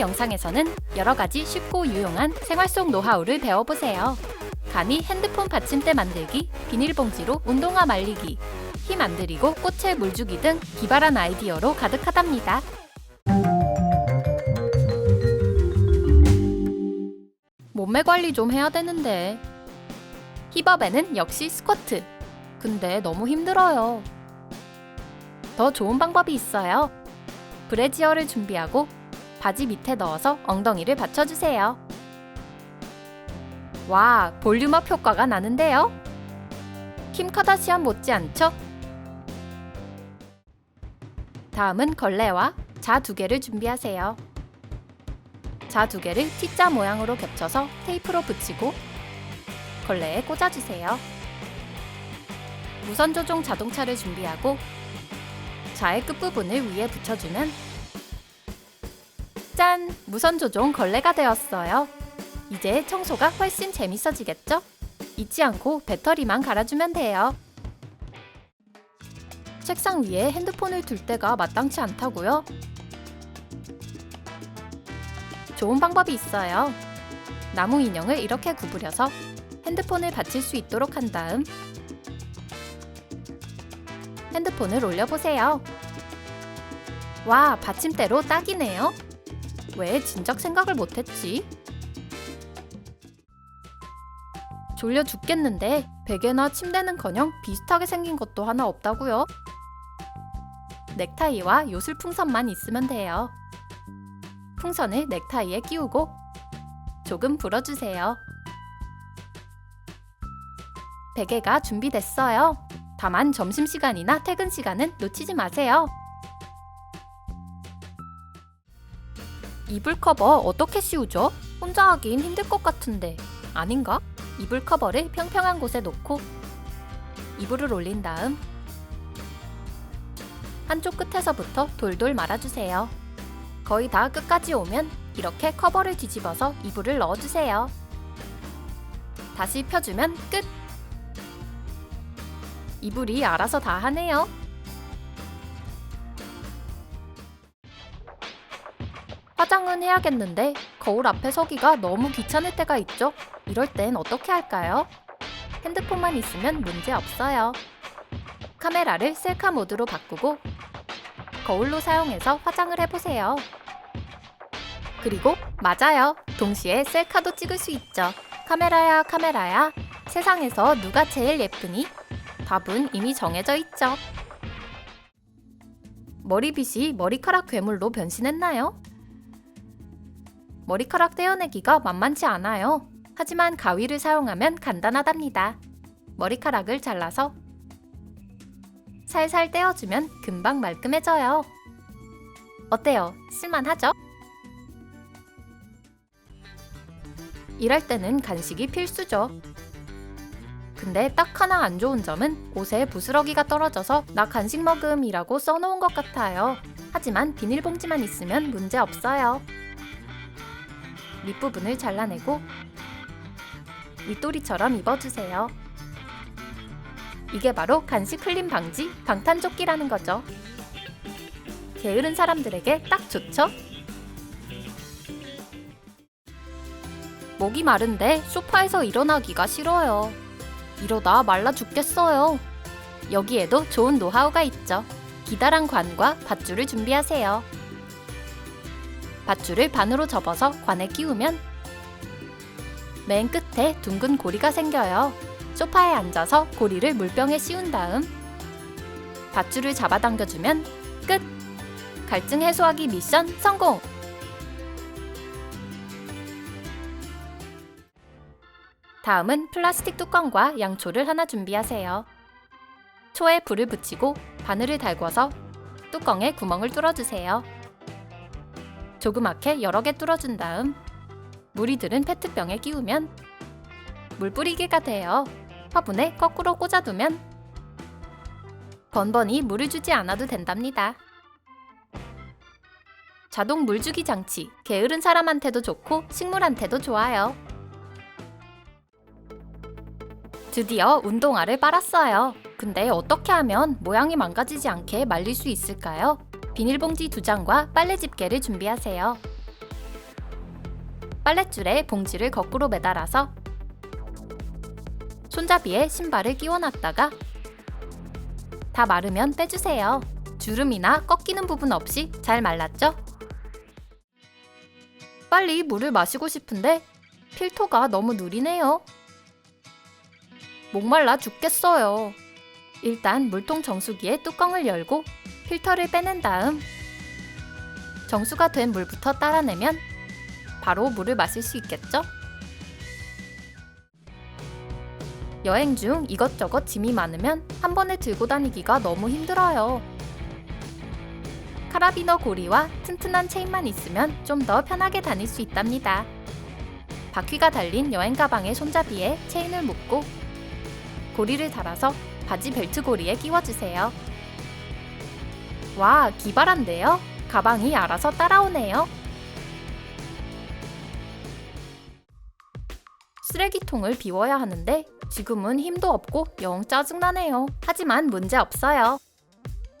영상에서는 여러 가지 쉽고 유용한 생활 속 노하우를 배워보세요. 감히 핸드폰 받침대 만들기, 비닐봉지로 운동화 말리기, 힘 안 들이고 꽃에 물 주기 등 기발한 아이디어로 가득하답니다. 몸매 관리 좀 해야 되는데. 힙업에는 역시 스쿼트. 근데 너무 힘들어요. 더 좋은 방법이 있어요. 브래지어를 준비하고 바지 밑에 넣어서 엉덩이를 받쳐주세요. 와, 볼륨업 효과가 나는데요? 킴 카다시안 못지않죠? 다음은 걸레와 자 두 개를 준비하세요. 자 두 개를 T자 모양으로 겹쳐서 테이프로 붙이고 걸레에 꽂아주세요. 무선 조종 자동차를 준비하고 자의 끝부분을 위에 붙여주면 짠! 무선 조종 걸레가 되었어요. 이제 청소가 훨씬 재밌어지겠죠? 잊지 않고 배터리만 갈아주면 돼요. 책상 위에 핸드폰을 둘 때가 마땅치 않다고요? 좋은 방법이 있어요. 나무 인형을 이렇게 구부려서 핸드폰을 받칠 수 있도록 한 다음 핸드폰을 올려보세요. 와, 받침대로 딱이네요. 왜 진작 생각을 못했지? 졸려 죽겠는데 베개나 침대는커녕 비슷하게 생긴 것도 하나 없다고요? 넥타이와 요술 풍선만 있으면 돼요. 풍선을 넥타이에 끼우고 조금 불어주세요. 베개가 준비됐어요. 다만 점심시간이나 퇴근 시간은 놓치지 마세요. 이불 커버 어떻게 씌우죠? 혼자 하긴 힘들 것 같은데 아닌가? 이불 커버를 평평한 곳에 놓고 이불을 올린 다음 한쪽 끝에서부터 돌돌 말아주세요. 거의 다 끝까지 오면 이렇게 커버를 뒤집어서 이불을 넣어주세요. 다시 펴주면 끝! 이불이 알아서 다 하네요. 화장은 해야겠는데 거울 앞에 서기가 너무 귀찮을 때가 있죠? 이럴 땐 어떻게 할까요? 핸드폰만 있으면 문제 없어요. 카메라를 셀카 모드로 바꾸고 거울로 사용해서 화장을 해보세요. 그리고 맞아요. 동시에 셀카도 찍을 수 있죠. 카메라야 카메라야 세상에서 누가 제일 예쁘니? 답은 이미 정해져 있죠. 머리빗이 머리카락 괴물로 변신했나요? 머리카락 떼어내기가 만만치 않아요. 하지만 가위를 사용하면 간단하답니다. 머리카락을 잘라서 살살 떼어주면 금방 말끔해져요. 어때요? 쓸만하죠? 일할 때는 간식이 필수죠. 근데 딱 하나 안 좋은 점은 옷에 부스러기가 떨어져서 나 간식 먹음이라고 써놓은 것 같아요. 하지만 비닐봉지만 있으면 문제 없어요. 밑부분을 잘라내고 윗도리처럼 입어주세요. 이게 바로 간식 흘림 방지 방탄조끼라는 거죠. 게으른 사람들에게 딱 좋죠? 목이 마른데 소파에서 일어나기가 싫어요. 이러다 말라 죽겠어요. 여기에도 좋은 노하우가 있죠. 기다란 관과 밧줄을 준비하세요. 밧줄을 반으로 접어서 관에 끼우면 맨 끝에 둥근 고리가 생겨요. 소파에 앉아서 고리를 물병에 씌운 다음 밧줄을 잡아당겨주면 끝! 갈증 해소하기 미션 성공! 다음은 플라스틱 뚜껑과 양초를 하나 준비하세요. 초에 불을 붙이고 바늘을 달궈서 뚜껑에 구멍을 뚫어주세요. 조그맣게 여러 개 뚫어준 다음 물이 들은 페트병에 끼우면 물 뿌리개가 돼요. 화분에 거꾸로 꽂아두면 번번이 물을 주지 않아도 된답니다. 자동 물주기 장치, 게으른 사람한테도 좋고 식물한테도 좋아요. 드디어 운동화를 빨았어요. 근데 어떻게 하면 모양이 망가지지 않게 말릴 수 있을까요? 비닐봉지 두 장과 빨래 집게를 준비하세요. 빨랫줄에 봉지를 거꾸로 매달아서 손잡이에 신발을 끼워놨다가 다 마르면 빼주세요. 주름이나 꺾이는 부분 없이 잘 말랐죠? 빨리 물을 마시고 싶은데 필터가 너무 느리네요. 목말라 죽겠어요. 일단 물통 정수기의 뚜껑을 열고 필터를 빼낸 다음 정수가 된 물부터 따라내면 바로 물을 마실 수 있겠죠? 여행 중 이것저것 짐이 많으면 한 번에 들고 다니기가 너무 힘들어요. 카라비너 고리와 튼튼한 체인만 있으면 좀 더 편하게 다닐 수 있답니다. 바퀴가 달린 여행 가방의 손잡이에 체인을 묶고 고리를 달아서 바지 벨트 고리에 끼워주세요. 와, 기발한데요? 가방이 알아서 따라오네요. 쓰레기통을 비워야 하는데 지금은 힘도 없고 영 짜증나네요. 하지만 문제 없어요.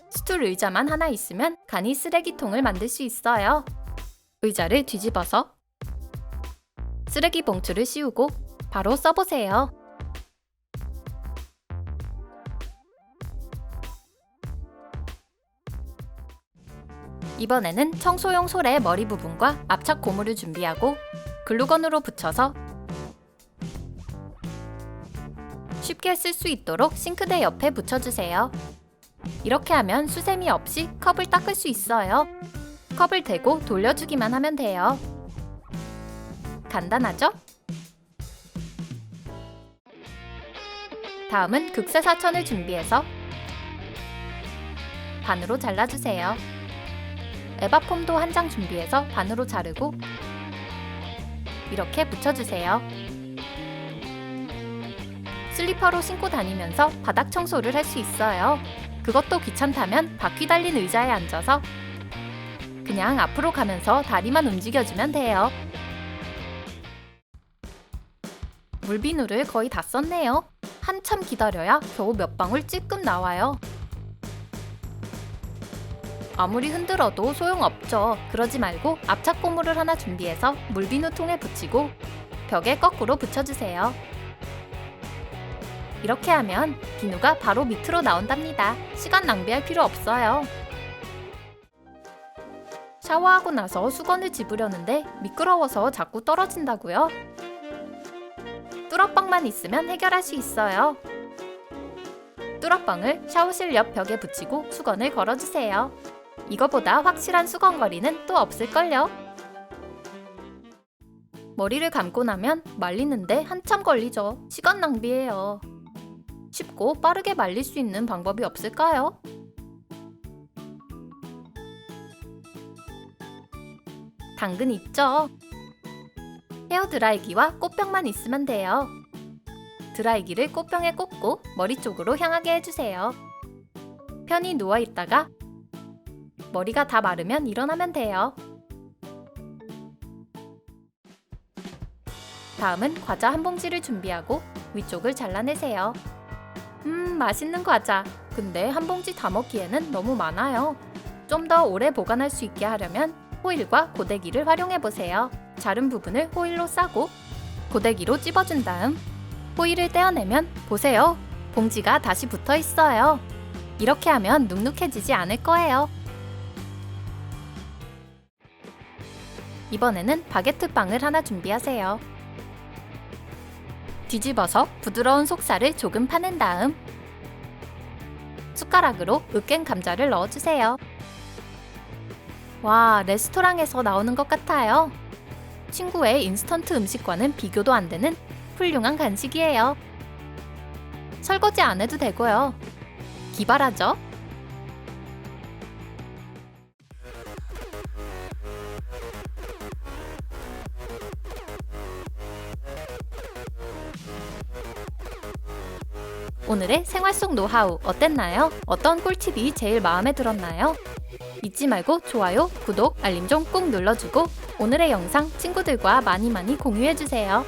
스툴 의자만 하나 있으면 간이 쓰레기통을 만들 수 있어요. 의자를 뒤집어서 쓰레기 봉투를 씌우고 바로 써보세요. 이번에는 청소용 솔의 머리 부분과 압착 고무를 준비하고 글루건으로 붙여서 쉽게 쓸 수 있도록 싱크대 옆에 붙여주세요. 이렇게 하면 수세미 없이 컵을 닦을 수 있어요. 컵을 대고 돌려주기만 하면 돼요. 간단하죠? 다음은 극세 사천을 준비해서 반으로 잘라주세요. 에바폼도 한 장 준비해서 반으로 자르고 이렇게 붙여주세요. 슬리퍼로 신고 다니면서 바닥 청소를 할 수 있어요. 그것도 귀찮다면 바퀴 달린 의자에 앉아서 그냥 앞으로 가면서 다리만 움직여주면 돼요. 물비누를 거의 다 썼네요. 한참 기다려야 겨우 몇 방울 찔끔 나와요. 아무리 흔들어도 소용없죠. 그러지 말고 압착 고무를 하나 준비해서 물비누 통에 붙이고 벽에 거꾸로 붙여주세요. 이렇게 하면 비누가 바로 밑으로 나온답니다. 시간 낭비할 필요 없어요. 샤워하고 나서 수건을 집으려는데 미끄러워서 자꾸 떨어진다고요? 뚜러뻥만 있으면 해결할 수 있어요. 뚜러뻥을 샤워실 옆 벽에 붙이고 수건을 걸어주세요. 이거보다 확실한 수건 거리는 또 없을걸요? 머리를 감고 나면 말리는데 한참 걸리죠. 시간 낭비예요. 쉽고 빠르게 말릴 수 있는 방법이 없을까요? 당근 있죠. 헤어 드라이기와 꽃병만 있으면 돼요. 드라이기를 꽃병에 꽂고 머리 쪽으로 향하게 해주세요. 편히 누워 있다가 머리가 다 마르면 일어나면 돼요. 다음은 과자 한 봉지를 준비하고 위쪽을 잘라내세요. 음, 맛있는 과자. 근데 한 봉지 다 먹기에는 너무 많아요. 좀 더 오래 보관할 수 있게 하려면 호일과 고데기를 활용해 보세요. 자른 부분을 호일로 싸고 고데기로 찝어준 다음 호일을 떼어내면 보세요. 봉지가 다시 붙어 있어요. 이렇게 하면 눅눅해지지 않을 거예요. 이번에는 바게트 빵을 하나 준비하세요. 뒤집어서 부드러운 속살을 조금 파낸 다음 숟가락으로 으깬 감자를 넣어주세요. 와, 레스토랑에서 나오는 것 같아요. 친구의 인스턴트 음식과는 비교도 안 되는 훌륭한 간식이에요. 설거지 안 해도 되고요. 기발하죠? 오늘의 생활 속 노하우 어땠나요? 어떤 꿀팁이 제일 마음에 들었나요? 잊지 말고 좋아요, 구독, 알림 좀 꾹 눌러주고 오늘의 영상 친구들과 많이 많이 공유해주세요.